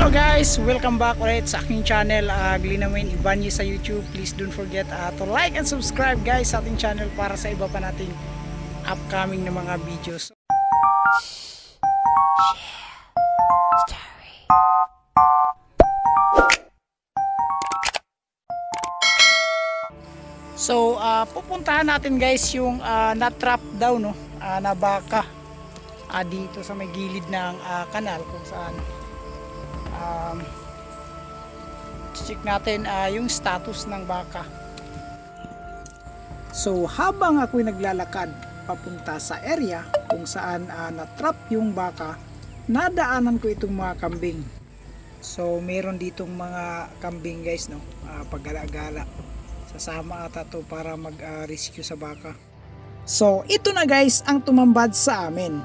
Hello guys! Welcome back ulit sa aking channel uh, Glinamin Ibanyi sa YouTube. Please don't forget uh, to like and subscribe guys sa ating channel para sa iba pa nating upcoming na mga videos. So uh, pupuntahan natin guys yung uh, na-trap daw no? Uh, na baka uh, dito sa may gilid ng uh, kanal kung saan um, check natin uh, yung status ng baka. So habang ako'y naglalakad papunta sa area kung saan uh, na-trap yung baka nadaanan ko itong mga kambing. So meron ditong mga kambing guys no? Uh, paggala-gala sasama ata to para mag-rescue sa baka. So ito na guys ang tumambad sa amin.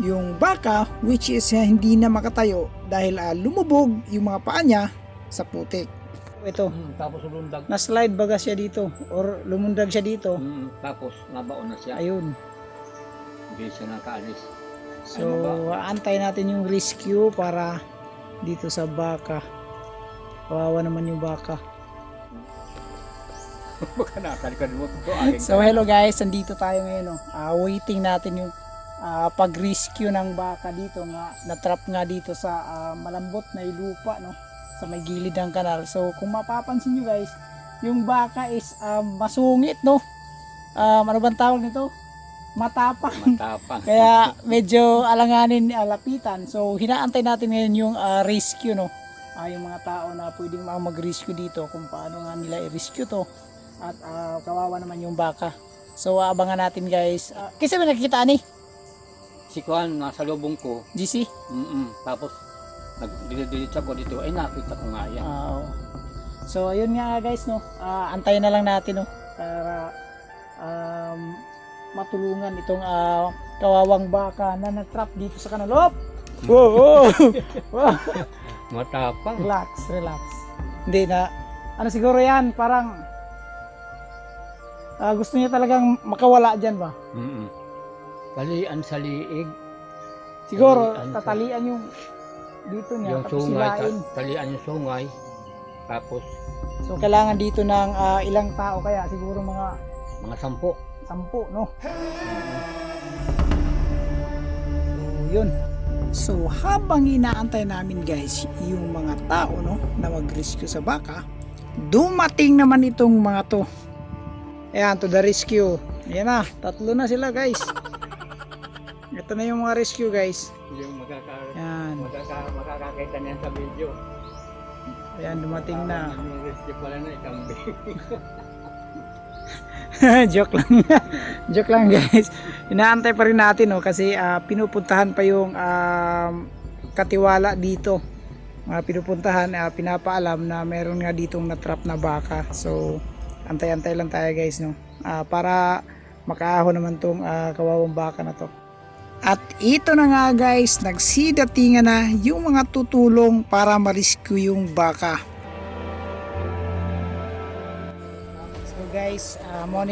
Yung baka which is uh, hindi na makatayo dahil uh, lumubog yung mga paa niya sa putik. Ito, Hmm, tapos lumundag. na-slide baga siya dito or lumundag siya dito. Hmm, tapos nabaon na siya. Ayun. Hindi siya nakaalis. So, antay natin yung rescue para dito sa baka. Kawawa naman yung baka. So, hello guys, nandito tayo ngayon. Oh. Ah, waiting natin yung ah, pag-rescue ng baka dito nga na-trap nga dito sa ah, malambot na lupa no sa may gilid ng kanal. So kung mapapansin nyo guys, yung baka is ah, masungit no. Um, ano bang tawag nito? Matapang. matapang. Kaya medyo alanganin ah, lapitan. So hinaantay natin ngayon yung ah, rescue no. Ah, yung mga tao na pwedeng mag-rescue dito kung paano nga nila i-rescue to. At ah, kawawa naman yung baka. So abangan natin guys. Ah, kasi may nakikita ni Si Kuan, nasa lubong ko. GC. Mm tapos, nagdilit ako dito. Ay, nakita ko nga yan. Ah, oo. so ayun nga guys no. Ah, antayin na lang natin no para um, matulungan itong ah, kawawang baka na nag-trap dito sa kanal. Op! Whoa, whoa. Wow. Matapang. Relax, relax. Hindi na, ano siguro yan, parang ah, gusto niya talagang makawala dyan ba? Mm Talian sa liig. Siguro, Talian sa- tatalian yung dito niya, Yung tapos sungay. silain. ta- talian yung sungay. Tapos, So, kailangan dito ng ah, ilang tao kaya, siguro mga mga sampo. sampu, no? So, yun. So, habang inaantay namin guys, yung mga tao, no, na mag-rescue sa baka, dumating naman itong mga to. Ayan, to the rescue. Ayan na, tatlo na sila guys. Ito na yung mga rescue guys. Yung makaka, Ayan, makaka, makakakita niyan sa video. ayan dumating na. Yung rescue pala na ikambing. Joke lang. Joke lang guys. Inaantay pa rin natin no kasi ah, pinupuntahan pa yung um, katiwala dito. Mga pinupuntahan, ah, pinapaalam na meron nga ditong na-trap na baka. So, antay-antay lang tayo guys no. Ah, para makaahon naman tong ah, kawawang baka na to. At ito na nga guys, nagsidatingan na yung mga tutulong para ma-rescue yung baka. So guys, uh, mo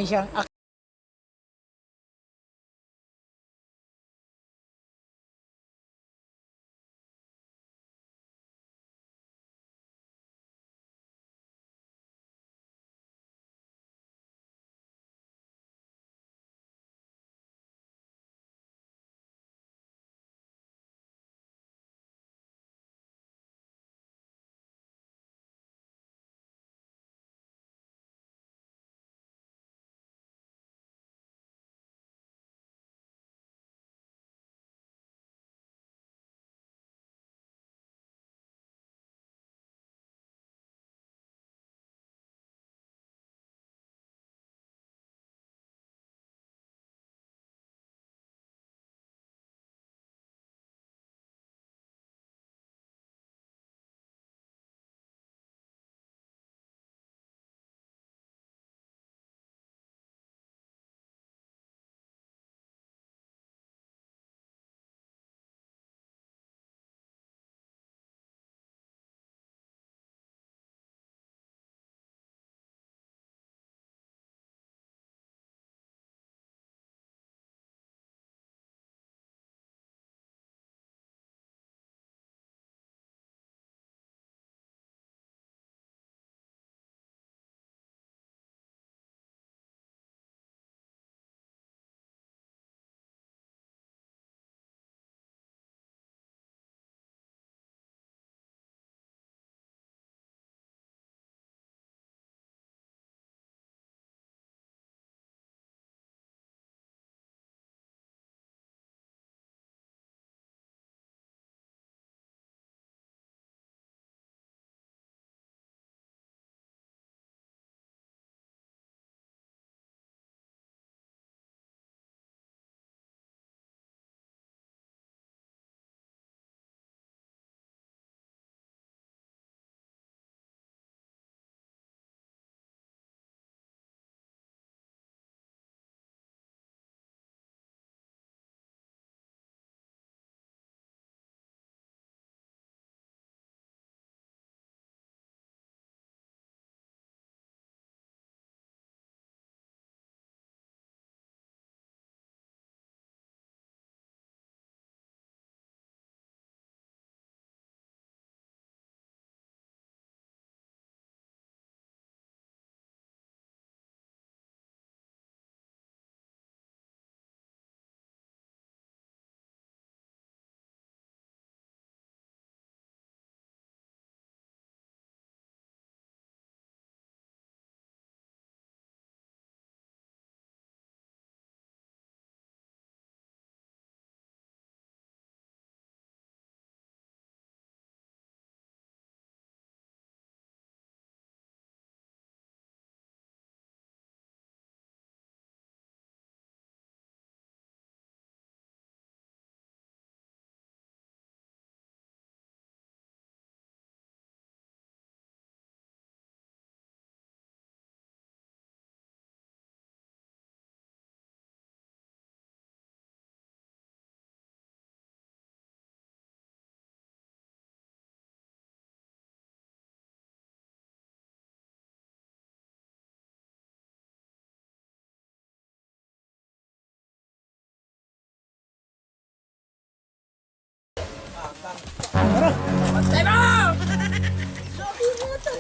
ni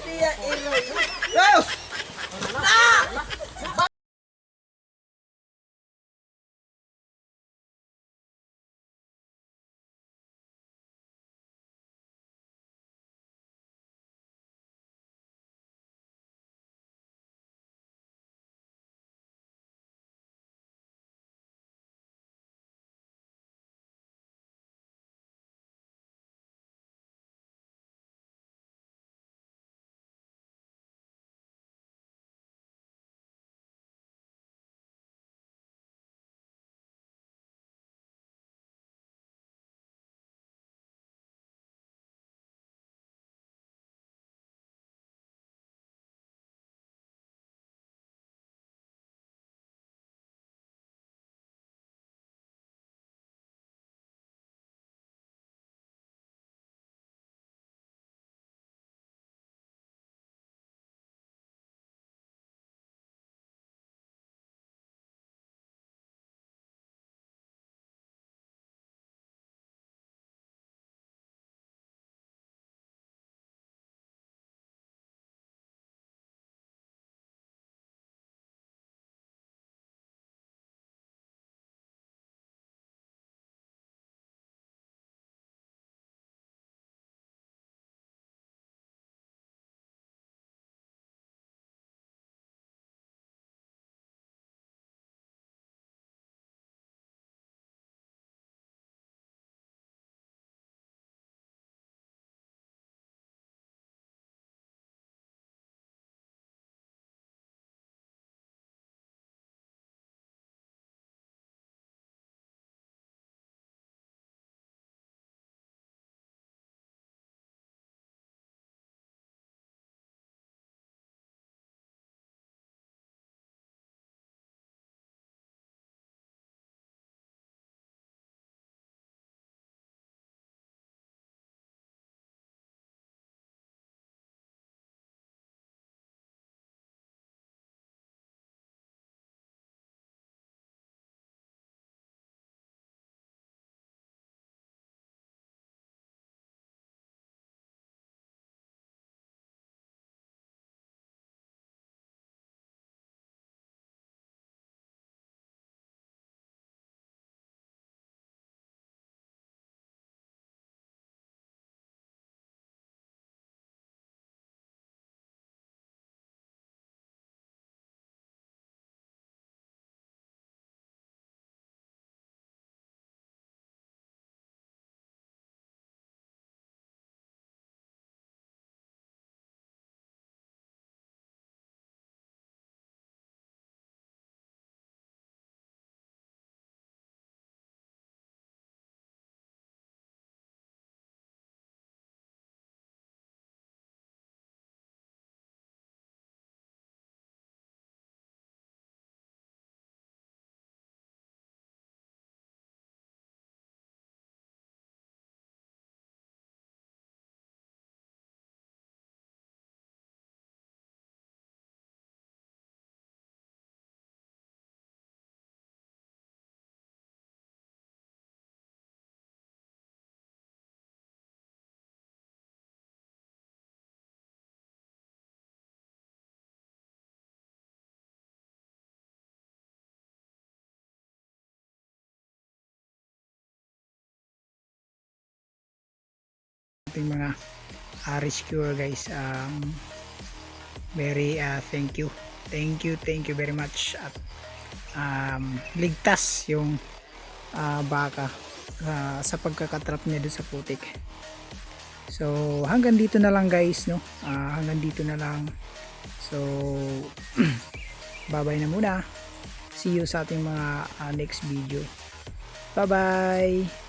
siyang ating mga uh, rescuer guys. Um, very uh, thank you. Thank you thank you very much. At um, ligtas yung uh, baka uh, sa pagkakatrap niya doon sa putik. So hanggang dito na lang guys no? Uh, hanggang dito na lang. So bye bye na muna. See you sa ating mga uh, next video. Bye bye